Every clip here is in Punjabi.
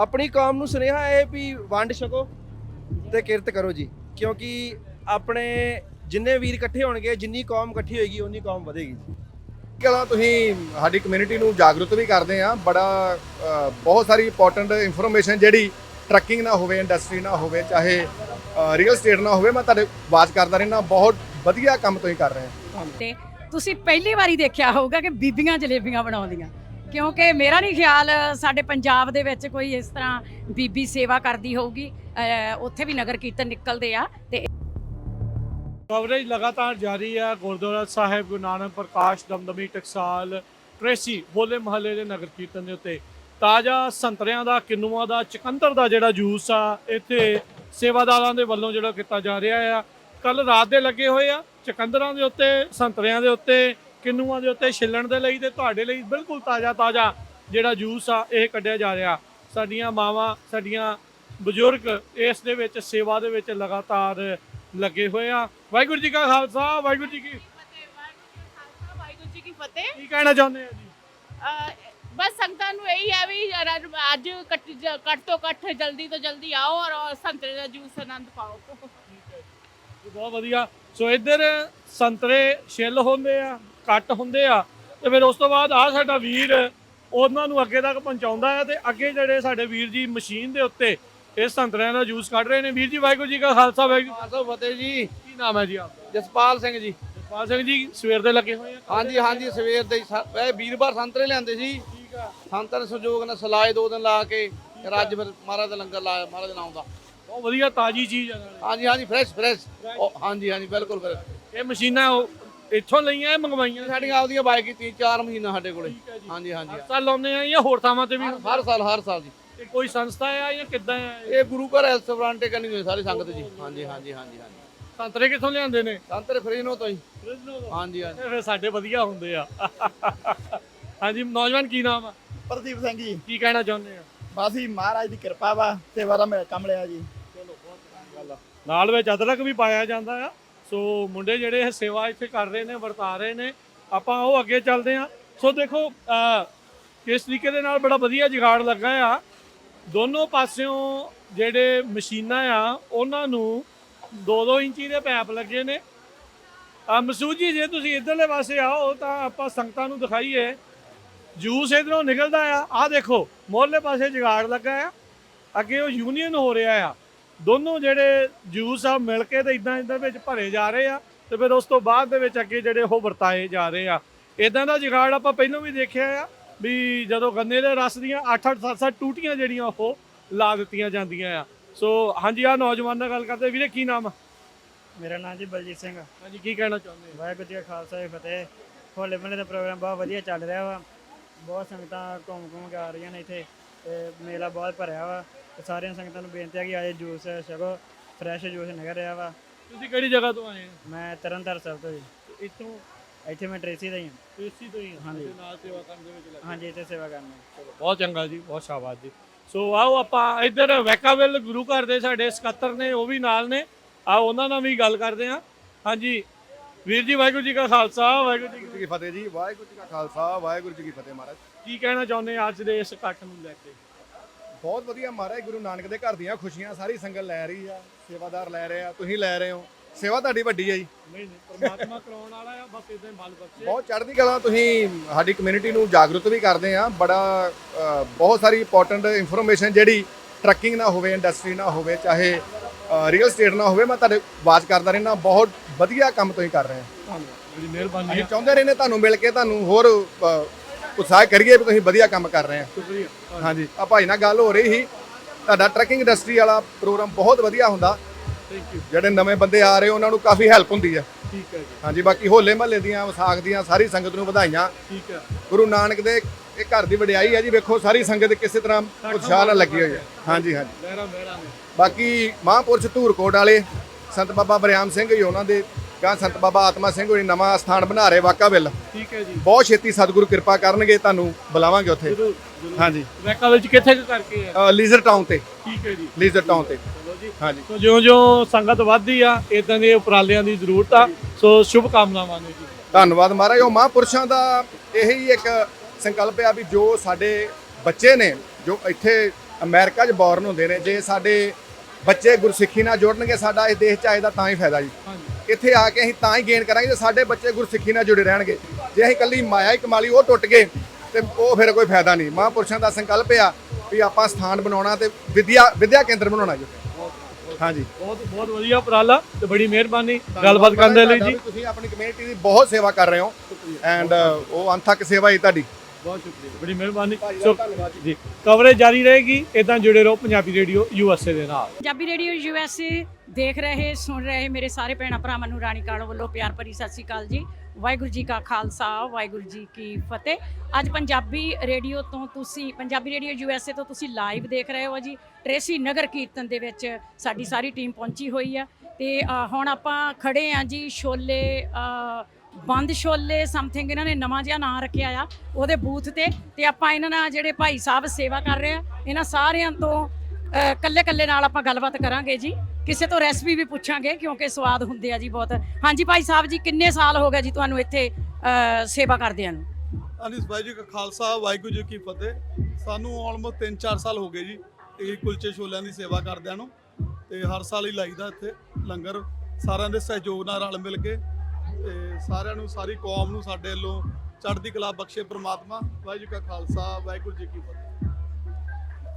ਆਪਣੀ ਕੌਮ ਨੂੰ ਸੁਨੇਹਾ ਹੈ ਵੀ ਵੰਡ ਛਕੋ ਤੇ ਕਿਰਤ ਕਰੋ ਜੀ। ਕਿਉਂਕਿ ਆਪਣੇ ਜਿੰਨੇ ਵੀਰ ਇਕੱਠੇ ਹੋਣਗੇ ਜਿੰਨੀ ਕੌਮ ਇਕੱਠੀ ਹੋਏਗੀ ਉਨੀ ਕੌਮ ਵਧੇਗੀ ਜੀ। ਕਲਾ ਤੁਸੀਂ ਸਾਡੀ ਕਮਿਊਨਿਟੀ ਨੂੰ ਜਾਗਰੂਕ ਵੀ ਕਰਦੇ ਆ। ਬੜਾ ਬਹੁਤ ਸਾਰੀ ਇੰਪੋਰਟੈਂਟ ਇਨਫੋਰਮੇਸ਼ਨ ਜਿਹੜੀ ਟਰੱਕਿੰਗ ਨਾ ਹੋਵੇ ਇੰਡਸਟਰੀ ਨਾ ਹੋਵੇ ਚਾਹੇ ਰੀਅਲ ਸਟੇਟ ਨਾ ਹੋਵੇ ਮੈਂ ਤੁਹਾਡੇ ਬਾਤ ਕਰਦਾ ਰਹਿਣਾ ਬਹੁਤ ਵਧੀਆ ਕੰਮ ਤੁਸੀਂ ਕਰ ਰਹੇ ਆ ਤੇ ਤੁਸੀਂ ਪਹਿਲੀ ਵਾਰੀ ਦੇਖਿਆ ਹੋਊਗਾ ਕਿ ਬੀਬੀਆਂ ਜਲੇਬੀਆਂ ਬਣਾਉਂਦੀਆਂ। ਕਿਉਂਕਿ ਮੇਰਾ ਨਹੀਂ ਖਿਆਲ ਸਾਡੇ ਪੰਜਾਬ ਦੇ ਵਿੱਚ ਕੋਈ ਇਸ ਤਰ੍ਹਾਂ ਬੀਬੀ ਸੇਵਾ ਕਰਦੀ ਹੋਊਗੀ। ਉੱਥੇ ਵੀ ਨਗਰ ਕੀਰਤਨ ਨਿਕਲਦੇ ਆ ਤੇ ਕਵਰੇਜ ਲਗਾਤਾਰ ਜਾਰੀ ਹੈ ਗੁਰਦੁਆਰਾ ਸਾਹਿਬ, ਗੁਰੂ ਨਾਨਕ, ਪ੍ਰਕਾਸ਼, ਦਮਦਮੀ, ਟਕਸਾਲ, ਟ੍ਰੇਸੀ, ਹੋਲੇ ਮਹੱਲੇ ਦੇ ਨਗਰ ਕੀਰਤਨ ਦੇ ਉੱਤੇ। ਤਾਜ਼ਾ ਸੰਤਰਿਆਂ ਦਾ, ਕਿੰਨੂਆਂ ਦਾ, ਚਕੰਦਰ ਦਾ ਜਿਹੜਾ ਜੂਸ ਆ, ਇੱਥੇ ਸੇਵਾਦਾਰਾਂ ਦੇ ਵੱਲੋਂ ਜਿਹੜਾ ਕੀਤਾ ਜਾ ਰਿਹਾ ਆ। ਕੱਲ ਰਾਤ ਦੇ ਲੱਗੇ ਹੋਏ ਆ, ਚਕੰਦਰਾਂ ਦੇ ਉੱਤੇ, ਸੰਤਰਿਆਂ ਦੇ ਉੱਤੇ। ਕਿੰਨੂਆਂ ਦੇ ਉੱਤੇ ਛਿੱਲਣ ਦੇ ਲਈ ਤੇ ਤੁਹਾਡੇ ਲਈ ਬਿਲਕੁਲ ਤਾਜ਼ਾ ਤਾਜ਼ਾ ਜਿਹੜਾ ਜੂਸ ਆ ਇਹ ਕੱਢਿਆ ਜਾ ਰਿਹਾ। ਸਾਡੀਆਂ ਮਾਵਾਂ ਸਾਡੀਆਂ ਬਜ਼ੁਰਗ ਇਸ ਦੇ ਵਿੱਚ ਸੇਵਾ ਦੇ ਵਿੱਚ ਲਗਾਤਾਰ ਲੱਗੇ ਹੋਏ ਆ। ਵਾਹਿਗੁਰੂ ਜੀ ਕਾ ਖਾਲਸਾ ਵਾਹਿਗੁਰੂ ਜੀ ਕੀ ਵਾਹਿਗੁਰੂ ਜੀ ਕੀ ਫਤਿਹ ਕੀ ਕਹਿਣਾ ਚਾਹੁੰਦੇ ਆ ਜੀ? ਬਸ ਸੰਗਤਾਂ ਨੂੰ ਇਹੀ ਹੈ ਵੀ ਅੱਜ ਕੱਟ ਤੋਂ ਕੱਟ ਜਲਦੀ ਤੋਂ ਜਲਦੀ ਆਓ ਔਰ ਸੰਤਰੇ ਦਾ ਜੂਸ ਆਨੰਦ ਪਾਓ। ਬਹੁਤ ਵਧੀਆ। ਸੋ ਇੱਧਰ ਸੰਤਰੇ ਛਿੱਲ ਹੁੰਦੇ ਆ। ਕੱਟ ਹੁੰਦੇ ਆ ਤੇ ਫਿਰ ਉਸ ਤੋਂ ਬਾਅਦ ਆ ਸਾਡਾ ਵੀਰ ਉਹਨਾਂ ਨੂੰ ਅੱਗੇ ਤੱਕ ਪਹੁੰਚਾਉਂਦਾ ਹੈ ਤੇ ਅੱਗੇ ਜਿਹੜੇ ਸਾਡੇ ਵੀਰ ਜੀ ਮਸ਼ੀਨ ਦੇ ਉੱਤੇ ਇਸ ਸੰਤਰਿਆਂ ਦਾ ਜੂਸ ਕੱਢ ਰਹੇ ਨੇ। ਵੀਰ ਜੀ ਵਾਹਿਗੁਰੂ ਜੀ ਕਾ ਖਾਲਸਾ ਵਾਹਿਗੁਰੂ ਖਾਲਸਾ ਫਤਿਹ ਜੀ। ਕੀ ਨਾਮ ਹੈ ਜੀ ਆਪਦਾ ਜਸਪਾਲ ਸਿੰਘ ਜੀ। ਜਸਪਾਲ ਸਿੰਘ ਜੀ ਸਵੇਰ ਦੇ ਲੱਗੇ ਹੋਏ ਆ? ਹਾਂਜੀ ਹਾਂਜੀ ਸਵੇਰ ਦੇ ਇਹ ਵੀਰਵਾਰ ਸੰਤਰੇ ਲਿਆਂਦੇ ਸੀ। ਠੀਕ ਆ। ਸੰਤਾਂ ਦੇ ਸਹਿਯੋਗ ਨਾਲ ਸਲਾਏ ਦੋ ਦਿਨ ਲਾ ਕੇ ਅੱਜ ਫਿਰ ਮਹਾਰਾਜ ਦਾ ਲੰਗਰ ਲਾਇਆ ਮਹਾਰਾਜ ਨਾਮ ਦਾ। ਬਹੁਤ ਵਧੀਆ ਤਾਜੀ ਚੀਜ਼ ਆ। ਹਾਂਜੀ ਹਾਂਜੀ ਫਰੈਸ਼ ਫਰੈਸ਼। ਹਾਂਜੀ ਹਾਂਜੀ ਬਿਲਕੁਲ ਫਿਰ ਇਹ ਮਸ਼ੀਨਾਂ ਇੱਥੋਂ ਲਈਆਂ ਇਹ ਮੰਗਵਾਈਆਂ ਸਾਡੀਆਂ ਆਪਦੀਆਂ ਬਾਈਕ ਕੀ ਤਿੰਨ ਚਾਰ ਮਹੀਨਾ ਸਾਡੇ ਕੋਲੇ। ਹਾਂਜੀ ਹਾਂਜੀ। ਹਰ ਸਾਲ ਲਾਉਂਦੇ ਆ ਜਾਂ ਹੋਰ ਥਾਵਾਂ ਤੇ ਵੀ? ਹਰ ਸਾਲ ਹਰ ਸਾਲ ਜੀ। ਇਹ ਕੋਈ ਸੰਸਥਾ ਆ ਜਾਂ ਕਿੱਦਾਂ ਆ? ਇਹ? ਗੁਰੂ ਘਰ ਐਸ ਫਰਾਂਟੇ ਕਰਨੀ ਹੋਈ ਸਾਰੀ ਸੰਗਤ ਜੀ। ਹਾਂਜੀ ਹਾਂਜੀ ਹਾਂਜੀ ਹਾਂਜੀ। ਸੰਤਰੇ ਕਿੱਥੋਂ ਲਿਆਉਂਦੇ ਨੇ? ਸੰਤਰੇ ਫਰੀਨੋ ਤੋਂ ਹੀ ਹਾਂਜੀ ਹਾਂਜੀ। ਇਹ ਫਿਰ ਸਾਡੇ ਵਧੀਆ ਹੁੰਦੇ ਆ। ਹਾਂਜੀ ਨੌਜਵਾਨ ਕੀ ਨਾਮ ਆ? ਪ੍ਰਦੀਪ ਸਿੰਘ ਜੀ। ਕੀ ਕਹਿਣਾ ਚਾਹੁੰਦੇ ਆ? ਬਸ ਹੀ ਮਹਾਰਾਜ ਦੀ ਕਿਰਪਾ ਵਾ ਸੇਵਾ ਦਾ ਮੇਰਾ ਕੰਮ ਲਿਆ ਜੀ। ਨਾਲ ਵਿੱਚ ਅਦਰਕ ਵੀ ਪਾਇਆ ਜਾਂਦਾ ਆ। ਸੋ ਮੁੰਡੇ ਜਿਹੜੇ ਇਹ ਸੇਵਾ ਇੱਥੇ ਕਰ ਰਹੇ ਨੇ ਵਰਤਾ ਰਹੇ ਨੇ ਆਪਾਂ ਉਹ ਅੱਗੇ ਚੱਲਦੇ ਹਾਂ। ਸੋ ਦੇਖੋ ਅਹ, ਕਿਸ ਤਰੀਕੇ ਦੇ ਨਾਲ ਬੜਾ ਵਧੀਆ ਜੁਗਾੜ ਲੱਗਾ ਆ। ਦੋਨੋਂ ਪਾਸਿਓਂ ਜਿਹੜੇ ਮਸ਼ੀਨਾਂ ਆ ਉਹਨਾਂ ਨੂੰ 2-2 ਇੰਚੀ ਦੇ ਪੈਪ ਲੱਗੇ ਨੇ। ਆ ਮਸੂਦ ਜੀ ਜੇ ਤੁਸੀਂ ਇਧਰਲੇ ਪਾਸੇ ਆਓ ਤਾਂ ਆਪਾਂ ਸੰਗਤਾਂ ਨੂੰ ਦਿਖਾਈਏ। ਜੂਸ ਇਧਰੋਂ ਨਿਕਲਦਾ ਆ। ਆ ਦੇਖੋ ਮੋਹਰਲੇ ਪਾਸੇ ਜੁਗਾੜ ਲੱਗਾ ਆ। ਅੱਗੇ ਉਹ ਯੂਨੀਅਨ ਹੋ ਰਿਹਾ ਆ। ਦੋਨੋਂ ਜਿਹੜੇ ਜੂਸ ਆ ਮਿਲ ਕੇ ਤੇ ਇਦਾਂ ਇਦਾਂ ਵਿੱਚ ਭਰੇ ਜਾ ਰਹੇ ਆ ਤੇ ਫਿਰ ਉਸ ਤੋਂ ਬਾਅਦ ਦੇ ਵਿੱਚ ਅੱਗੇ ਜਿਹੜੇ ਉਹ ਵਰਤਾਏ ਜਾ ਰਹੇ ਆ। ਇਦਾਂ ਦਾ ਜੁਗਾੜ ਆਪਾਂ ਪਹਿਲਾਂ ਵੀ ਦੇਖਿਆ ਆ ਵੀ ਜਦੋਂ ਗੰਨੇ ਦੇ ਰਸ ਦੀਆਂ 8-8 7-7 ਟੂਟੀਆਂ ਜਿਹੜੀਆਂ ਉਹ ਲਾ ਦਿੱਤੀਆਂ ਜਾਂਦੀਆਂ ਆ। ਸੋ ਹਾਂਜੀ ਆ ਨੌਜਵਾਨ ਨਾਲ ਗੱਲ ਕਰਦੇ ਵੀਰੇ ਕੀ ਨਾਮ ਆ? ਮੇਰਾ ਨਾਮ ਜੀ ਬਲਜੀਤ ਸਿੰਘ ਹਾਂਜੀ ਕੀ ਕਹਿਣਾ ਚਾਹੁੰਦੇ ਆ ਵਾਹਿਗੁਰੂ ਜੀ ਕਾ ਖਾਲਸਾ ਜੀ ਫਤਿਹ। ਹੋਲੇ ਮਹੱਲੇ ਦਾ ਪ੍ਰੋਗਰਾਮ ਬਹੁਤ ਵਧੀਆ ਚੱਲ ਰਿਹਾ ਵਾ। ਬਹੁਤ ਸੰਗਤਾਂ ਘੁੰਮ ਘੁੰਮ ਕੇ ਆ ਰਹੀਆਂ ਨੇ ਇੱਥੇ। ਤੇ ਮੇਲਾ ਬਹੁਤ ਭਰਿਆ ਵਾ ਤੇ ਸਾਰੀਆਂ ਸੰਗਤਾਂ ਨੂੰ ਬੇਨਤੀ ਹੈ ਕਿ ਆਏ ਜੂਸ ਛਕੋ ਫਰੈਸ਼ ਜੂਸ ਨਿਕਲ ਰਿਹਾ ਵਾ। ਤੁਸੀਂ ਕਿਹੜੀ ਜਗ੍ਹਾ ਤੋਂ ਆਏ ਆ ਮੈਂ ਤਰਨਤਾਰਨ ਸਾਹਿਬ ਤੋਂ ਜੀ। ਇੱਥੋਂ ਇੱਥੇ ਮੈਂ ਟ੍ਰੇਸੀ ਦਾ ਹੀ ਹਾਂ। ਟੇਸੀ ਤੋਂ ਹੀ ਆ ਹਾਂਜੀ। ਤੇ ਨਾਲ ਸੇਵਾ ਕਰਨ ਦੇ ਵਿੱਚ ਲੱਗੇ। ਹਾਂਜੀ ਇੱਥੇ ਸੇਵਾ ਕਰਨੀ ਬਹੁਤ ਚੰਗਾ ਜੀ ਬਹੁਤ ਸ਼ਾਬਾਸ਼ ਜੀ। ਸੋ ਆਓ ਆਪਾਂ ਇੱਧਰ ਵੈਕਾਵਿਲ ਗੁਰੂ ਘਰ ਦੇ ਸਾਡੇ ਸਕੱਤਰ ਨੇ ਉਹ ਵੀ ਨਾਲ ਨੇ। ਆਓ ਉਹਨਾਂ ਨਾਲ ਵੀ ਗੱਲ ਕਰਦੇ ਹਾਂ। ਹਾਂਜੀ ਵੀਰ ਜੀ ਵਾਹਿਗੁਰੂ ਜੀ ਕਾ ਖਾਲਸਾ ਵਾਹਿਗੁਰੂ ਜੀ ਜੀ ਕੀ ਫਤਿਹ ਜੀ ਵਾਹਿਗੁਰੂ ਜੀ ਕਾ ਖਾਲਸਾ ਵਾਹਿਗੁਰੂ ਜੀ ਕੀ ਫਤਿਹ ਮਹਾਰਾਜ। ਕੀ ਕਹਿਣਾ ਚਾਹੁੰਦੇ ਆ ਅੱਜ ਦੇ ਇਸ ਇਕੱਠ ਨੂੰ ਲੈ ਕੇ? ਬਹੁਤ ਵਧੀਆ ਮਹਾਰਾਜ ਗੁਰੂ ਨਾਨਕ ਦੇ ਘਰ ਦੀਆਂ ਖੁਸ਼ੀਆਂ ਸਾਰੀ ਸੰਗਤ ਲੈ ਰਹੀ ਆ ਸੇਵਾਦਾਰ ਲੈ ਰਹੇ ਆ ਤੁਸੀਂ ਲੈ ਰਹੇ ਹੋ। ਸੇਵਾ ਤੁਹਾਡੀ ਵੱਡੀ ਆ ਜੀ। ਨਹੀਂ ਨਹੀਂ ਪਰਮਾਤਮਾ ਕਰਾਉਣ ਵਾਲਾ ਆ ਬਸ ਇਦਾਂ ਹੀ ਬਲ ਬਖਸ਼ੇ ਬਹੁਤ ਚੜ੍ਹਦੀ ਕਲਾ ਤੁਸੀਂ ਸਾਡੀ ਕਮਿਊਨਿਟੀ ਨੂੰ ਜਾਗਰੂਕ ਵੀ ਕਰਦੇ ਆ ਬੜਾ ਅ, ਬਹੁਤ ਸਾਰੀ ਇੰਪੋਰਟੈਂਟ ਇਨਫੋਰਮੇਸ਼ਨ ਜਿਹੜੀ ਟਰੱਕਿੰਗ ਨਾ ਹੋਵੇ ਇੰਡਸਟਰੀ ਨਾ ਹੋਵੇ ਚਾਹੇ ਰੀਅਲ ਸਟੇਟ ਨਾ ਹੋਵੇ ਮੈਂ ਤੁਹਾਡੇ ਬਾਤ ਕਰਦਾ ਰਹਿਣਾ ਬਹੁਤ ਵਧੀਆ ਕੰਮ ਤੁਸੀਂ ਕਰ ਰਹੇ ਮਿਹਰਬਾਨੀ ਅਸੀਂ ਆ। ਚਾਹੁੰਦੇ ਰਹਿੰਦੇ ਤੁਹਾਨੂੰ ਮਿਲ ਕੇ ਤੁਹਾਨੂੰ ਹੋਰ ਅ, ਉਤਸ਼ਾਹ ਕਰੀਏ ਵੀ ਤੁਸੀਂ ਵਧੀਆ ਕੰਮ ਕਰ ਰਹੇ ਆ ਸ਼ੁਕਰੀਆ ਹਾਂਜੀ ਆ ਭਾਈ ਨਾਲ ਗੱਲ ਹੋ ਰਹੀ ਸੀ ਤੁਹਾਡਾ ਟਰੱਕਿੰਗ ਇੰਡਸਟਰੀ ਵਾਲਾ ਪ੍ਰੋਗਰਾਮ ਬਹੁਤ ਵਧੀਆ ਹੁੰਦਾ। ਜਿਹੜੇ ਨਵੇਂ ਬੰਦੇ ਆ ਰਹੇ ਉਹਨਾਂ ਨੂੰ ਕਾਫੀ ਹੈਲਪ ਹੁੰਦੀ ਹੈ। ਠੀਕ ਹੈ ਜੀ। ਹਾਂਜੀ ਬਾਕੀ ਹੋਲੇ ਮਹੱਲੇ ਦੀਆਂ ਵਿਸਾਖ ਦੀਆਂ ਸਾਰੀ ਸੰਗਤ ਨੂੰ ਵਧਾਈਆਂ। ਠੀਕ ਹੈ। ਗੁਰੂ ਨਾਨਕ ਦੇ ਇਹ ਘਰ ਦੀ ਵਡਿਆਈ ਹੈ ਜੀ ਵੇਖੋ ਸਾਰੀ ਸੰਗਤ ਕਿਸੇ ਤਰ੍ਹਾਂ ਉਤਸ਼ਾਹ ਨਾਲ ਲੱਗੀ ਹੋਈ ਹੈ। ਹਾਂਜੀ ਹਾਂਜੀ। ਮਹਿਰਾ ਮਹਿਰਾ ਬਾਕੀ ਮਹਾਂਪੁਰਸ਼ ਧੂਰਕੋਟ ਵਾਲੇ ਸੰਤ ਬਾਬਾ ਬਰਿਆਮ ਸਿੰਘ ਜੀ ਉਹਨਾਂ ਦੇ ਗਾਂ ਸੰਤ ਬਾਬਾ ਆਤਮਾ ਸਿੰਘ ਹੋਣੀ ਨਵਾਂ ਸਥਾਨ ਬਣਾ ਰਹੇ ਵਾਕਾਵਿਲ ਠੀਕ ਹੈ ਜੀ। ਬਹੁਤ ਛੇਤੀ ਸਤਿਗੁਰੂ ਕਿਰਪਾ ਕਰਨਗੇ ਤੁਹਾਨੂੰ ਬੁਲਾਵਾਂਗੇ ਉੱਥੇ। ਹਾਂਜੀ। ਵੈਕਾ ਵਿੱਚ ਕਿੱਥੇ ਕੁ ਕਰਕੇ ਅ, ਲੀਜ਼ਰ ਟਾਊਨ ਤੇ। ਠੀਕ ਹੈ ਜੀ। ਲੀਜ਼ਰ ਟਾਊਨ ਤੇ। ਜੀ। ਹਾਂਜੀ। ਸੋ ਜਿਉਂ-ਜਿਉਂ ਸੰਗਤ ਵੱਧਦੀ ਆ ਇਦਾਂ ਦੇ ਉਪਰਾਲਿਆਂ ਦੀ ਜ਼ਰੂਰਤ ਆ। ਸੋ ਸ਼ੁਭ ਕਾਮਨਾਵਾਂ ਨੇ ਜੀ। ਧੰਨਵਾਦ ਮਹਾਰਾਜ। ਉਹ ਮਹਾਂਪੁਰਸ਼ਾਂ ਦਾ ਇਹੀ ਇੱਕ ਸੰਕਲਪ ਆ ਵੀ ਜੋ ਸਾਡੇ ਬੱਚੇ ਨੇ ਜੋ ਇੱਥੇ ਅਮਰੀਕਾ 'ਚ ਬੌਰਨ ਹੁੰਦੇ ਨੇ ਜੇ ਸਾਡੇ ਬੱਚੇ ਗੁਰਸਿੱਖੀ ਨਾਲ ਜੁੜਨਗੇ ਸਾਡਾ ਇਸ ਦੇਸ਼ 'ਚ ਆਏ ਦਾ ਤਾਂ ਹੀ ਫਾਇਦਾ ਜੀ। ਇੱਥੇ ਆ ਕੇ ਅਸੀਂ ਤਾਂ ਹੀ ਗੇਨ ਕਰਾਂਗੇ ਜੇ ਸਾਡੇ ਬੱਚੇ ਗੁਰਸਿੱਖੀ ਨਾਲ ਜੁੜੇ ਰਹਿਣਗੇ। ਜੇ ਅਸੀਂ ਕੱਲੀ ਮਾਇਆ ਹੀ ਕਮਾਲੀ ਉਹ ਟੁੱਟ ਗਏ ਤੇ ਉਹ ਫਿਰ ਕੋਈ ਫਾਇਦਾ ਨਹੀਂ। ਮਹਾਂਪੁਰਸ਼ਾਂ ਦਾ ਸੰਕਲਪ ਆ ਵੀ ਆਪਾਂ ਸਥਾਨ ਬਣਾਉਣਾ ਤੇ ਵਿਦਿਆ ਵਿਦਿਆ ਕੇਂਦਰ ਬਣਾਉਣਾ ਜੀ। ਹਾਂਜੀ। ਬਹੁਤ ਬਹੁਤ ਵਧੀਆ ਉਪਰਾਲਾ ਤੇ ਬੜੀ ਮਿਹਰਬਾਨੀ। ਗੱਲਬਾਤ ਕਰਨ ਦੇ ਲਈ ਜੀ। ਤੁਸੀਂ ਆਪਣੀ ਕਮਿਊਨਿਟੀ ਦੀ ਬਹੁਤ ਸੇਵਾ ਕਰ ਰਹੇ ਹੋ। ਐਂਡ ਉਹ ਅੰਥਕ ਸੇਵਾ ਹੀ ਤੁਹਾਡੀ। ਬਹੁਤ ਸ਼ੁਕਰੀਆ। ਬੜੀ ਮਿਹਰਬਾਨੀ। ਸੋ ਧੰਨਵਾਦ ਜੀ। ਜੀ ਕਵਰੇਜ ਜਾਰੀ ਰਹੇਗੀ। ਇਦਾਂ ਜੁੜੇ ਰਹੋ ਪੰਜਾਬੀ ਰੇਡੀਓ ਯੂਐਸਏ ਦੇ ਨਾਲ। ਪੰਜਾਬੀ ਰੇਡੀਓ ਯੂਐਸਏ ਦੇਖ ਰਹੇ ਸੁਣ ਰਹੇ ਮੇਰੇ ਸਾਰੇ ਭੈਣਾਂ ਭਰਾਵਾਂ ਨੂੰ ਰਾਣੀ ਕਾਲੋ ਵੱਲੋਂ ਪਿਆਰ ਭਰੀ ਸਤਿ ਸ਼੍ਰੀ ਅਕਾਲ ਜੀ। ਵਾਹਿਗੁਰੂ ਜੀ ਕਾ ਖਾਲਸਾ, ਵਾਹਿਗੁਰੂ ਜੀ ਕੀ ਫਤਿਹ। ਅੱਜ ਪੰਜਾਬੀ ਰੇਡੀਓ ਤੋਂ ਤੁਸੀਂ, Punjabi radio U S A ਤੋਂ ਤੁਸੀਂ ਲਾਈਵ ਦੇਖ ਰਹੇ ਹੋ ਜੀ। ਟ੍ਰੇਸੀ ਨਗਰ ਕੀਰਤਨ ਦੇ ਵਿੱਚ ਸਾਡੀ ਸਾਰੀ ਟੀਮ ਪਹੁੰਚੀ ਹੋਈ ਆ। ਤੇ ਹੁਣ ਆਪਾਂ ਖੜੇ ਆ ਜੀ ਛੋਲੇ ਬੰਦ ਛੋਲੇ ਸਮਥਿੰਗ ਇਹਨਾਂ ਨੇ ਨਵਾਂ ਜਿਹਾ ਨਾਂ ਰੱਖਿਆ ਆ ਉਹਦੇ ਬੂਥ ਤੇ। ਤੇ ਆਪਾਂ ਇਹਨਾਂ ਨਾਲ ਜਿਹੜੇ ਭਾਈ ਸਾਹਿਬ ਸੇਵਾ ਕਰ ਰਹੇ ਆ, ਇਹਨਾਂ ਸਾਰਿਆਂ ਤੋਂ ਕੱਲੇ ਕੱਲੇ ਨਾਲ ਆਪਾਂ ਗੱਲਬਾਤ ਕਰਾਂਗੇ ਜੀ। ਕਿਸੇ ਤੋਂ ਰੈਸਪੀ ਵੀ ਪੁੱਛਾਂਗੇ, ਕਿਉਂਕਿ ਸਵਾਦ ਹੁੰਦੇ ਆ ਜੀ ਬਹੁਤ। ਹਾਂਜੀ ਭਾਈ ਸਾਹਿਬ ਜੀ, ਕਿੰਨੇ ਸਾਲ ਹੋ ਗਏ ਜੀ ਤੁਹਾਨੂੰ ਇੱਥੇ ਸੇਵਾ ਕਰਦਿਆਂ ਨੂੰ? ਅਨਿਸ ਭਾਈ ਜੀ ਕਾ ਖਾਲਸਾ, ਵਾਹਿਗੁਰੂ ਜੀ ਕੀ ਫਤਿਹ। ਸਾਨੂੰ ਆਲਮੋਸਟ 3-4 ਸਾਲ ਹੋ ਗਏ ਜੀ, ਇਹ ਕੁਲਚੇ ਛੋਲਿਆਂ ਦੀ ਸੇਵਾ ਕਰਦਿਆਂ ਨੂੰ। ਤੇ ਹਰ ਸਾਲ ਹੀ ਲਾਈਦਾ ਇੱਥੇ, ਲੰਗਰ। ਸਾਰਿਆਂ ਦੇ ਸਹਿਯੋਗ ਨਾਲ ਰਲ ਮਿਲ ਕੇ। ਤੇ ਸਾਰਿਆਂ ਨੂੰ, ਸਾਰੀ ਕੌਮ ਨੂੰ ਸਾਡੇ ਵੱਲੋਂ ਚੜ੍ਹਦੀ ਕਲਾ ਬਖਸ਼ੇ ਪ੍ਰਮਾਤਮਾ। ਵਾਹਿਗੁਰੂ ਜੀ ਕਾ ਖਾਲਸਾ, ਵਾਹਿਗੁਰੂ ਜੀ ਕੀ ਫਤਿਹ।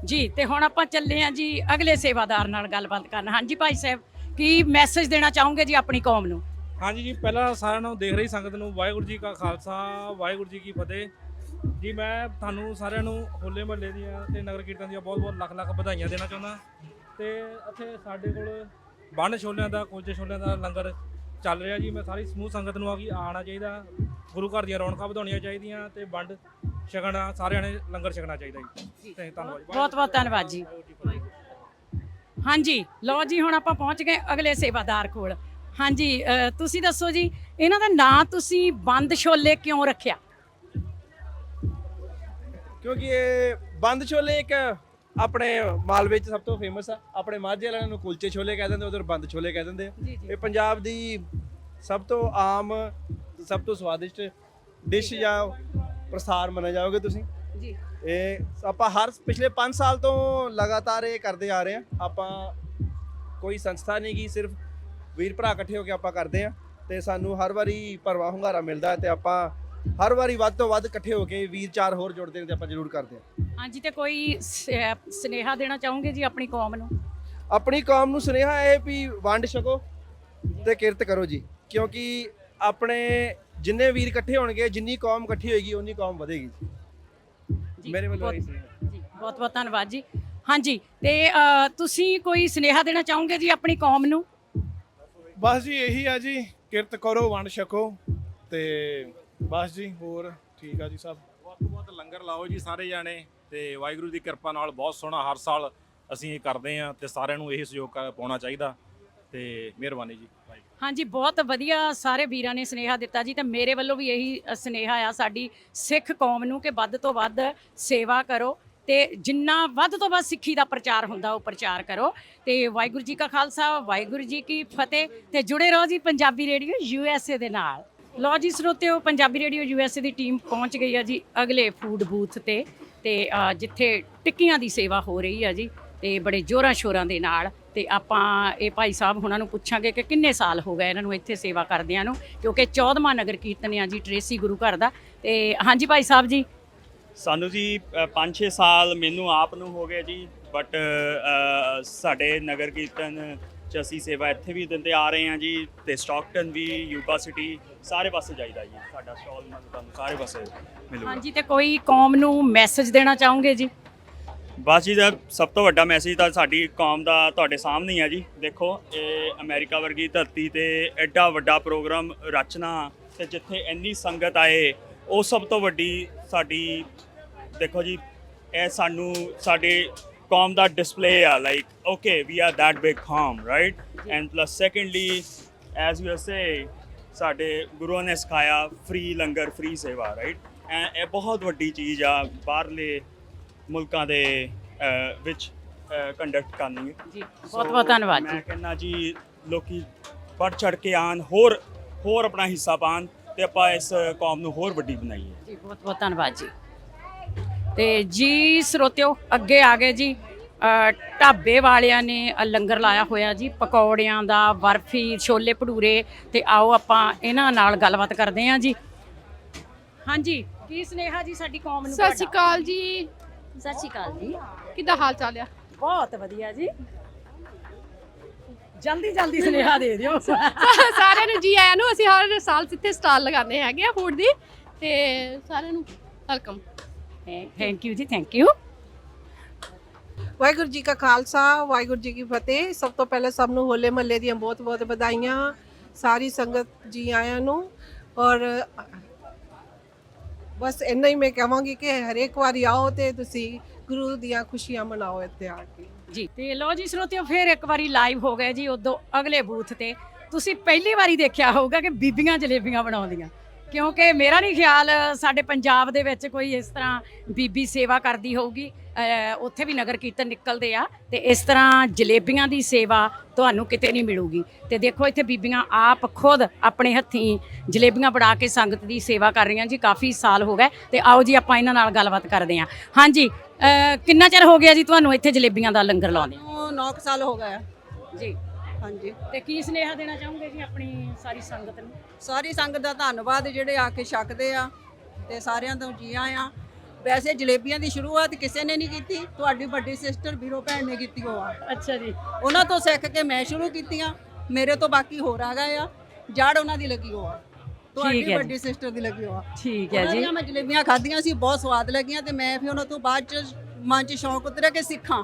ਜੀ, ਤੇ ਹੁਣ ਆਪਾਂ ਚੱਲੇ ਆ ਜੀ ਅਗਲੇ ਸੇਵਾਦਾਰ ਨਾਲ ਗੱਲਬਾਤ ਕਰਨ। ਹਾਂਜੀ ਭਾਈ ਸਾਹਿਬ, ਕੀ ਮੈਸੇਜ ਦੇਣਾ ਚਾਹੋਗੇ ਜੀ ਆਪਣੀ ਕੌਮ ਨੂੰ? ਹਾਂਜੀ ਜੀ, ਪਹਿਲਾਂ ਸਾਰਿਆਂ ਨੂੰ ਦੇਖ ਰਹੀ ਸੰਗਤ ਨੂੰ, ਵਾਹਿਗੁਰੂ ਜੀ ਕਾ ਖਾਲਸਾ, ਵਾਹਿਗੁਰੂ ਜੀ ਕੀ ਫਤਿਹ। ਜੀ, ਮੈਂ ਤੁਹਾਨੂੰ ਸਾਰਿਆਂ ਨੂੰ ਹੋਲੇ ਮਹੱਲੇ ਦੀਆਂ ਤੇ ਨਗਰ ਕੀਰਤਨ ਦੀਆਂ ਬਹੁਤ ਬਹੁਤ ਲੱਖ ਲੱਖ ਵਧਾਈਆਂ ਦੇਣਾ ਚਾਹੁੰਦਾ। ਤੇ ਇੱਥੇ ਸਾਡੇ ਕੋਲ ਬੰਨ ਛੋਲਿਆਂ ਦਾ, ਕੁਲਚੇ ਛੋਲਿਆਂ ਦਾ ਲੰਗਰ ਚੱਲ ਰਿਹਾ ਜੀ। ਮੈਂ ਸਾਰੀ ਸਮੂਹ ਸੰਗਤ ਨੂੰ ਆ ਕਿ ਆਉਣਾ ਚਾਹੀਦਾ। ਗੁਰੂ ਘਰ ਦੀਆਂ ਰੌਣਕਾਂ ਵਧਾਉਣੀਆਂ ਚਾਹੀਦੀਆਂ ਤੇ ਵੰਡ ਛਕਣਾ ਸਾਰਿਆਂ ਨੇ ਲੰਗਰ ਛਕਣਾ ਚਾਹੀਦਾ ਜੀ। ਤੇ ਧੰਨਵਾਦ ਜੀ। ਬਹੁਤ ਬਹੁਤ ਧੰਨਵਾਦ ਜੀ। ਹਾਂਜੀ ਲਓ ਜੀ ਹੁਣ ਆਪਾਂ ਪਹੁੰਚ ਗਏ ਅਗਲੇ ਸੇਵਾਦਾਰ ਕੋਲ। ਹਾਂਜੀ ਤੁਸੀਂ ਦੱਸੋ ਜੀ ਇਹਨਾਂ ਦਾ ਨਾਂ ਤੁਸੀਂ ਬੰਦ ਛੋਲੇ ਕਿਉਂ ਰੱਖਿਆ? ਕਿਉਂਕਿ ਇਹ ਬੰਦ ਛੋਲੇ ਇੱਕ ਆਪਣੇ ਮਾਲਵੇ ਚ ਸਭ ਤੋਂ ਫੇਮਸ ਆ। ਆਪਣੇ ਮਾਝੇ ਵਾਲਿਆਂ ਨੂੰ ਕੁਲਚੇ ਛੋਲੇ ਕਹਿ ਦਿੰਦੇ ਉਧਰ ਬੰਦ ਛੋਲੇ ਕਹਿ ਦਿੰਦੇ ਆ। ਜੀ। ਇਹ ਪੰਜਾਬ ਦੀ ਸਭ ਤੋਂ ਆਮ ਸਭ ਤੋਂ ਸਵਾਦਿਸ਼ਟ ਡਿਸ਼ ਜਾਂ ਪ੍ਰਸਾਰ ਮੰਨਿਆ ਜਾਓਗੇ ਤੁਸੀਂ? ਜੀ। ਇਹ ਆਪਾਂ ਹਰ ਪਿਛਲੇ 5 ਸਾਲ ਤੋਂ ਲਗਾਤਾਰ ਇਹ ਕਰਦੇ ਆ ਰਹੇ ਆ। ਆਪਾਂ ਕੋਈ ਸੰਸਥਾ ਨਹੀਂ ਗੀ ਸਿਰਫ ਵੀਰ ਭਰਾ ਇਕੱਠੇ ਹੋ ਕੇ ਆਪਾਂ ਕਰਦੇ ਆ ਤੇ ਸਾਨੂੰ ਹਰ ਵਾਰੀ ਭਰਵਾ ਹੁੰਗਾਰਾ ਮਿਲਦਾ ਹੈ ਤੇ ਆਪਾਂ ਹਰ ਵਾਰੀ ਵੱਧ ਤੋਂ ਵੱਧ ਇਕੱਠੇ ਹੋ ਕੇ ਵੀਰ ਚਾਰ ਹੋਰ ਜੁੜਦੇ ਨੇ ਤੇ ਆਪਾਂ ਜ਼ਰੂਰ ਕਰਦੇ ਆ। ਹਾਂਜੀ ਤੇ ਕੋਈ ਸੁਨੇਹਾ ਦੇਣਾ ਚਾਹੋਗੇ ਜੀ ਆਪਣੀ ਕੌਮ ਨੂੰ? ਆਪਣੀ ਕੌਮ ਨੂੰ ਸੁਨੇਹਾ ਹੈ ਵੀ ਵੰਡ ਛਕੋ ਤੇ ਕਿਰਤ ਕਰੋ ਜੀ ਕਿਉਂਕਿ ਆਪਣੇ ਜਿੰਨੇ ਵੀਰ ਇਕੱਠੇ ਹੋਣਗੇ ਜਿੰਨੀ ਕੌਮ ਇਕੱਠੀ ਹੋਏਗੀ ਉਨੀ ਕੌਮ ਵਧੇਗੀ। ਜੀ, ਮੇਰੇ ਵੱਲੋਂ ਬਹੁਤ- ਇਹੀ ਸੁਨੇਹਾ। ਜੀ ਬਹੁਤ ਬਹੁਤ ਧੰਨਵਾਦ ਜੀ। ਹਾਂਜੀ ਤੇ ਅ, ਤੁਸੀਂ ਕੋਈ ਸੁਨੇਹਾ ਦੇਣਾ ਚਾਹੋਗੇ ਜੀ ਆਪਣੀ ਕੌਮ ਨੂੰ? ਬਸ ਜੀ ਇਹੀ ਆ ਜੀ ਕਿਰਤ ਕਰੋ ਵੰਡ ਛਕੋ ਤੇ ਬਸ ਜੀ ਹੋਰ ਠੀਕ ਆ ਜੀ ਸਭ। ਬਹੁਤ ਤੋਂ ਬਹੁਤ ਲੰਗਰ ਲਾਓ ਜੀ ਸਾਰੇ ਜਾਣੇ ਤੇ ਵਾਹਿਗੁਰੂ ਦੀ ਕਿਰਪਾ ਨਾਲ ਬਹੁਤ ਸੋਹਣਾ ਹਰ ਸਾਲ ਅਸੀਂ ਇਹ ਕਰਦੇ ਆਂ ਤੇ ਸਾਰਿਆਂ ਨੂੰ ਇਹ ਸਹਿਯੋਗ ਕਰ- ਪਾਉਣਾ ਚਾਹੀਦਾ ਤੇ ਮਿਹਰਬਾਨੀ ਜੀ। ਹਾਂਜੀ ਬਹੁਤ ਵਧੀਆ ਸਾਰੇ ਵੀਰਾਂ ਨੇ ਸੁਨੇਹਾ ਦਿੱਤਾ ਜੀ ਤੇ ਮੇਰੇ ਵੱਲੋਂ ਵੀ ਇਹੀ ਅ, ਸੁਨੇਹਾ ਆ ਸਾਡੀ ਸਿੱਖ ਕੌਮ ਨੂੰ ਕਿ ਵੱਧ ਤੋਂ ਵੱਧ ਸੇਵਾ ਕਰੋ ਤੇ ਜਿੰਨਾ ਵੱਧ ਤੋਂ ਵੱਧ ਸਿੱਖੀ ਦਾ ਪ੍ਰਚਾਰ ਹੁੰਦਾ ਉਹ ਪ੍ਰਚਾਰ ਕਰੋ। ਤੇ ਵਾਹਿਗੁਰੂ ਜੀ ਕਾ ਖਾਲਸਾ ਵਾਹਿਗੁਰੂ ਜੀ ਕੀ ਫਤਿਹ ਤੇ ਜੁੜੇ ਰਹੋ ਜੀ Punjabi radio U S A ਦੇ ਨਾਲ। ਲੋ ਜੀ ਸਰੋਤਿਓ Punjabi radio U S A the team ਪਹੁੰਚ ਗਈ ਆ ਜੀ ਅਗਲੇ ਫੂਡ ਬੂਥ ਤੇ ਤੇ ਜਿੱਥੇ ਟਿੱਕੀਆਂ ਦੀ ਸੇਵਾ ਹੋ ਰਹੀ ਆ ਜੀ ਤੇ ਬੜੇ ਜੋਰਾਂ ਸ਼ੋਰਾਂ ਦੇ ਨਾਲ ਤੇ ਆਪਾਂ ਇਹ ਭਾਈ ਸਾਹਿਬ ਹੁਣਾਂ ਨੂੰ ਪੁੱਛਾਂਗੇ ਕਿ ਕਿੰਨੇ ਸਾਲ ਹੋ ਗਏ ਇਹਨਾਂ ਨੂੰ ਇੱਥੇ ਸੇਵਾ ਕਰਦਿਆਂ ਨੂੰ ਕਿਉਂਕਿ 14ਵਾਂ ਨਗਰ ਕੀਰਤਨ ਆ ਜੀ ਟ੍ਰੇਸੀ ਗੁਰੂ ਘਰ ਦਾ। ਤੇ ਹਾਂਜੀ ਭਾਈ ਸਾਹਿਬ ਜੀ। ਸਾਨੂੰ ਜੀ 5-6 ਸਾਲ ਮੈਨੂੰ ਆਪ ਨੂੰ ਹੋ ਗਏ ਜੀ ਬਟ ਸਾਡੇ ਨਗਰ ਕੀਰਤਨ ਚ ਅਸੀਂ ਸੇਵਾ ਇੱਥੇ ਵੀ ਦਿੰਦੇ ਆ ਰਹੇ ਹਾਂ ਜੀ ਤੇ ਸਟਾਕਟਨ ਵੀ ਯੂਬਾ ਸਿਟੀ ਸਾਰੇ ਪਾਸੇ ਜਾਈਦਾ ਜੀ ਸਾਡਾ ਸਟਾਲ ਤੁਹਾਨੂੰ ਸਾਰੇ ਪਾਸੇ ਮਿਲੂਗਾ। ਹਾਂਜੀ ਤੇ ਕੋਈ ਕੌਮ ਨੂੰ ਮੈਸੇਜ ਦੇਣਾ ਚਾਹੋਗੇ ਜੀ? ਬਸ ਜੀ ਦਾ ਸਭ ਤੋਂ ਵੱਡਾ ਮੈਸੇਜ ਤਾਂ ਸਾਡੀ ਕੌਮ ਦਾ ਤੁਹਾਡੇ ਸਾਹਮਣੇ ਆ ਜੀ। ਦੇਖੋ ਇਹ ਅਮਰੀਕਾ ਵਰਗੀ ਧਰਤੀ ਤੇ ਐਡਾ ਵੱਡਾ ਪ੍ਰੋਗਰਾਮ ਰਚਨਾ ਤੇ ਜਿੱਥੇ ਇੰਨੀ ਸੰਗਤ ਆਏ ਉਹ ਸਭ ਤੋਂ ਵੱਡੀ ਸਾਡੀ ਦੇਖੋ ਜੀ ਇਹ ਸਾਨੂੰ ਸਾਡੇ ਕੌਮ ਦਾ ਡਿਸਪਲੇ ਆ like okay we are that big calm right and plus secondly as you say ਸਾਡੇ ਗੁਰੂਆਂ ਨੇ ਸਿਖਾਇਆ free langar free seva right ਇਹ ਬਹੁਤ ਵੱਡੀ ਚੀਜ਼ ਆ ਬਾਹਰਲੇ ਮੁਲਕਾਂ ਦੇ ਵਿੱਚ ਕੰਡਕਟ ਕਰਨੀ ਹੈ। ਜੀ ਬਹੁਤ ਬਹੁਤ ਧੰਨਵਾਦ ਜੀ। ਮੈਂ ਕਹਿੰਦਾ ਜੀ ਲੋਕੀ ਵੱਧ ਚੜ ਕੇ ਆਣ ਹੋਰ ਹੋਰ ਆਪਣਾ ਹਿੱਸਾ ਪਾਣ ਤੇ ਆਪਾਂ ਇਸ ਕੌਮ ਨੂੰ ਹੋਰ ਵੱਡੀ ਬਣਾਈਏ। ਜੀ ਬਹੁਤ ਬਹੁਤ ਧੰਨਵਾਦ ਜੀ। ਤੇ ਜੀ ਸਰੋਤਿਓ ਅੱਗੇ ਆ ਗਏ ਜੀ। ਢਾਬੇ ਵਾਲਿਆਂ ਨੇ ਲੰਗਰ ਲਾਇਆ ਹੋਇਆ ਜੀ ਪਕੌੜਿਆਂ ਦਾ ਬਰਫੀ ਛੋਲੇ ਭਟੂਰੇ ਤੇ ਆਓ ਆਪਾਂ ਇਹਨਾਂ ਨਾਲ ਗੱਲਬਾਤ ਕਰਦੇ ਹਾਂ ਜੀ। ਹਾਂਜੀ ਕੀ ਸਨੇਹਾ ਜੀ ਸਾਡੀ ਕੌਮ ਨੂੰ ਸਤਿ ਸ਼੍ਰੀ ਅਕਾਲ ਜੀ। ਸਤਿ ਸ਼੍ਰੀ ਅਕਾਲ ਜੀ। ਕਿੱਦਾਂ ਹਾਲ ਚਾਲ ਆ? ਬਹੁਤ ਵਧੀਆ ਜੀ। ਜਲਦੀ ਜਲਦੀ ਸਨੇਹਾ ਦੇ ਦਿਓ। ਸਾਰਿਆਂ ਨੂੰ ਜੀ ਆਇਆਂ ਨੂੰ ਅਸੀਂ ਹਰ ਸਾਲ ਇੱਥੇ ਸਟਾਲ ਲਗਾਉਂਦੇ ਹੈਗੇ ਆ ਫੂਡ ਦੀ। ਤੇ ਸਾਰਿਆਂ ਨੂੰ ਵੈਲਕਮ। ਥੈਂਕ ਯੂ ਜੀ ਥੈਂਕ ਯੂ ਵਾਹਿਗੁਰੂ ਜੀ ਕਾ ਖਾਲਸਾ ਵਾਹਿਗੁਰੂ ਜੀ ਕੀ ਫਤਿਹ। ਸਭ ਤੋਂ ਪਹਿਲਾਂ ਸਭ ਨੂੰ ਹੋਲੇ ਮਹੱਲੇ ਦੀਆਂ ਬਹੁਤ-ਬਹੁਤ ਵਧਾਈਆਂ। ਸਾਰੀ ਸੰਗਤ ਜੀ ਆਇਆਂ ਨੂੰ। ਔਰ ਬਸ ਇੰਨਾ ਹੀ ਮੈਂ ਕਹਾਂਗੀ ਕਿ ਹਰੇਕ ਵਾਰੀ ਆਓ ਤੇ ਤੁਸੀਂ ਗੁਰੂ ਦੀਆਂ ਖੁਸ਼ੀਆਂ ਮਨਾਓ ਇੱਥੇ ਆ ਕੇ। ਜੀ, ਤੇ ਲੋ ਜੀ ਸਰੋਤਿਓ, ਫਿਰ ਇੱਕ ਵਾਰੀ ਲਾਈਵ ਹੋ ਗਏ ਜੀ ਉਦੋਂ ਅਗਲੇ ਬੂਥ ਤੇ। ਤੁਸੀਂ ਪਹਿਲੀ ਵਾਰੀ ਦੇਖਿਆ ਹੋਊਗਾ ਕਿ ਬੀਬੀਆਂ ਜਲੇਬੀਆਂ ਬਣਾਉਂਦੀਆਂ। ਕਿਉਂਕਿ ਮੇਰਾ ਨਹੀਂ ਖਿਆਲ ਸਾਡੇ ਪੰਜਾਬ ਦੇ ਵਿੱਚ ਕੋਈ ਇਸ ਤਰ੍ਹਾਂ ਬੀਬੀ ਸੇਵਾ ਕਰਦੀ ਹੋਊਗੀ। ਉੱਥੇ ਵੀ ਨਗਰ ਕੀਰਤਨ ਨਿਕਲਦੇ ਆ ਤੇ ਇਸ ਤਰ੍ਹਾਂ ਜਲੇਬੀਆਂ ਦੀ ਸੇਵਾ ਤੁਹਾਨੂੰ ਕਿਤੇ ਨਹੀਂ ਮਿਲੂਗੀ। ਤੇ ਦੇਖੋ ਇੱਥੇ ਬੀਬੀਆਂ ਆਪ ਖੁਦ ਆਪਣੇ ਹੱਥੀਂ ਜਲੇਬੀਆਂ ਬਣਾ ਕੇ ਸੰਗਤ ਦੀ ਸੇਵਾ ਕਰ ਰਹੀਆਂ ਜੀ ਕਾਫੀ ਸਾਲ ਹੋ ਗਏ ਤੇ ਆਓ ਜੀ ਆਪਾਂ ਇਹਨਾਂ ਨਾਲ ਗੱਲਬਾਤ ਕਰਦੇ ਹਾਂ। ਹਾਂਜੀ ਕਿੰਨਾ ਚਿਰ ਹੋ ਗਿਆ ਜੀ ਤੁਹਾਨੂੰ ਇੱਥੇ ਜਲੇਬੀਆਂ ਦਾ ਲੰਗਰ ਲਾਉਂਦੇ ਉਹ 9 ਸਾਲ ਹੋ ਗਏ ਜੀ। ਹਾਂਜੀ। ਤੇ ਕੀ ਸੁਨੇਹਾ ਦੇਣਾ ਚਾਹੋਗੇ ਜੀ ਆਪਣੀ ਸਾਰੀ ਸੰਗਤ ਨੂੰ? ਸਾਰੀ ਸੰਗਤ ਦਾ ਧੰਨਵਾਦ ਜਿਹੜੇ ਆ ਕੇ ਛਕਦੇ ਆ ਤੇ ਸਾਰਿਆਂ ਤੋਂ ਜੀ ਆਇਆਂ। ਵੈਸੇ ਜਲੇਬੀਆਂ ਦੀ ਸ਼ੁਰੂਆਤ ਕਿਸੇ ਨੇ ਨਹੀਂ ਕੀਤੀ ਤੁਹਾਡੀ ਵੱਡੀ ਸਿਸਟਰ ਵੀਰੋ ਭੈਣ ਨੇ ਕੀਤੀ ਹੋਆ। ਅੱਛਾ ਜੀ। ਉਹਨਾਂ ਤੋਂ ਸਿੱਖ ਕੇ ਮੈਂ ਸ਼ੁਰੂ ਕੀਤੀਆਂ ਮੇਰੇ ਤੋਂ ਬਾਕੀ ਹੋਰ ਆ ਗਏ ਆ। ਜੜ ਉਹਨਾਂ ਦੀ ਲੱਗੀ ਹੋਆ। ਠੀਕ ਤੁਹਾਡੀ ਹੈ ਜੀ। ਵੱਡੀ ਸਿਸਟਰ ਦੀ ਲੱਗੀ ਹੋਆ। ਠੀਕ ਹੈ ਉਹਨਾਂ ਜੀ। ਦੀਆਂ ਮੈਂ ਜਲੇਬੀਆਂ ਖਾਧੀਆਂ ਸੀ ਬਹੁਤ ਸਵਾਦ ਲੱਗੀਆਂ ਤੇ ਮੈਂ ਫਿਰ ਉਹਨਾਂ ਤੋਂ ਬਾਅਦ ਚ ਮਨ ਚ ਸ਼ੌਂਕ ਉਤਰਿਆ ਕਿ ਸਿੱਖਾਂ।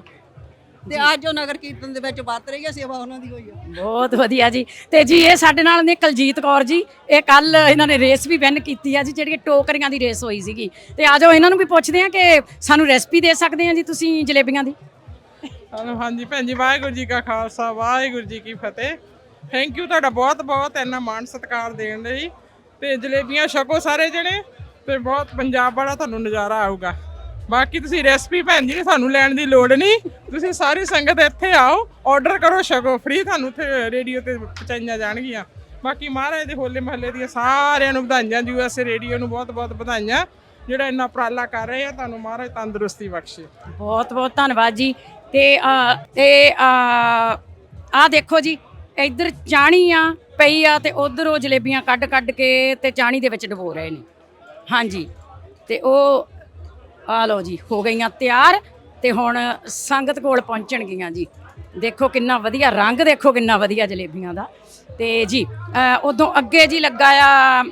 ਤੇ ਅੱਜ ਉਹ ਨਗਰ ਕੀਰਤਨ ਦੇ ਵਿੱਚ ਵਰਤ ਰਹੀ ਆ ਸੇਵਾ ਉਹਨਾਂ ਦੀ ਹੋਈ ਆ। ਬਹੁਤ ਵਧੀਆ ਜੀ। ਤੇ ਜੀ ਇਹ ਸਾਡੇ ਨਾਲ ਨੇ ਕਲਜੀਤ ਕੌਰ ਜੀ। ਇਹ ਕੱਲ ਇਹਨਾਂ ਨੇ ਰੇਸ ਵੀ ਵਿਨ ਕੀਤੀ ਆ ਜੀ ਜਿਹੜੀ ਟੋਕਰੀਆਂ ਦੀ ਰੇਸ ਹੋਈ ਸੀਗੀ। ਤੇ ਆਜੋ ਇਹਨਾਂ ਨੂੰ ਵੀ ਪੁੱਛਦੇ ਆ ਕਿ ਸਾਨੂੰ ਰੈਸਪੀ ਦੇ ਸਕਦੇ ਆ ਜੀ ਤੁਸੀਂ ਜਲੇਬੀਆਂ ਦੀ? ਹਲੋ ਹਾਂਜੀ ਭੈਣ ਜੀ ਵਾਹਿਗੁਰੂ ਜੀ ਕਾ ਖਾਲਸਾ ਵਾਹਿਗੁਰੂ ਜੀ ਕੀ ਫਤਿਹ। ਥੈਂਕ ਯੂ ਤੁਹਾਡਾ ਬਹੁਤ ਬਹੁਤ ਇੰਨਾ ਮਾਣ ਸਤਿਕਾਰ ਦੇਣ ਲਈ। ਤੇ ਜਲੇਬੀਆਂ ਛਕੋ ਸਾਰੇ ਜਣੇ ਤੇ ਬਹੁਤ ਪੰਜਾਬ ਵਾਲਾ ਤੁਹਾਨੂੰ ਨਜ਼ਾਰਾ ਆਊਗਾ। ਬਾਕੀ ਤੁਸੀਂ ਰੈਸਪੀ ਭੈਣ ਜੀ ਤੁਹਾਨੂੰ ਲੈਣ ਦੀ ਲੋੜ ਨਹੀਂ। ਤੁਸੀਂ ਸਾਰੀ ਸੰਗਤ ਇੱਥੇ ਆਓ ਆਰਡਰ ਕਰੋ ਛਕੋ ਫ੍ਰੀ ਤੁਹਾਨੂੰ ਇੱਥੇ ਰੇਡੀਓ ਤੇ ਪਹੁੰਚਾਈਆਂ ਜਾਣਗੀਆਂ। ਬਾਕੀ ਮਹਾਰਾਜ ਦੇ ਹੋਲੇ ਮਹੱਲੇ ਦੀਆਂ ਸਾਰਿਆਂ ਨੂੰ ਵਧਾਈਆਂ ਯੂਐਸਏ ਰੇਡੀਓ ਨੂੰ ਬਹੁਤ ਬਹੁਤ ਵਧਾਈਆਂ। ਜਿਹੜਾ ਇੰਨਾ ਉਪਰਾਲਾ ਕਰ ਰਹੇ ਆ ਤੁਹਾਨੂੰ ਮਹਾਰਾਜ ਤੰਦਰੁਸਤੀ ਬਖਸ਼ੇ। ਬਹੁਤ ਬਹੁਤ ਧੰਨਵਾਦ ਜੀ। ਤੇ ਅ, ਤੇ ਆ ਦੇਖੋ ਜੀ ਇੱਧਰ ਚਾਣੀ ਆ ਪਈ ਆ ਤੇ ਉਧਰ ਉਹ ਜਲੇਬੀਆਂ ਕੱਢ ਕੱਢ ਕੇ ਤੇ ਚਾਣੀ ਦੇ ਵਿੱਚ ਡਬੋ ਰਹੇ ਨੇ। ਹਾਂਜੀ। ਤੇ ਉਹ ਆ ਲਓ ਜੀ, ਹੋ ਗਈਆਂ ਤਿਆਰ ਤੇ ਹੁਣ ਸੰਗਤ ਕੋਲ ਪਹੁੰਚਣਗੀਆਂ ਜੀ। ਦੇਖੋ ਕਿੰਨਾ ਵਧੀਆ ਰੰਗ, ਦੇਖੋ ਕਿੰਨਾ ਵਧੀਆ ਜਲੇਬੀਆਂ ਦਾ। ਤੇ ਜੀ ਉਦੋਂ ਅੱਗੇ ਜੀ ਲੱਗਾ ਆ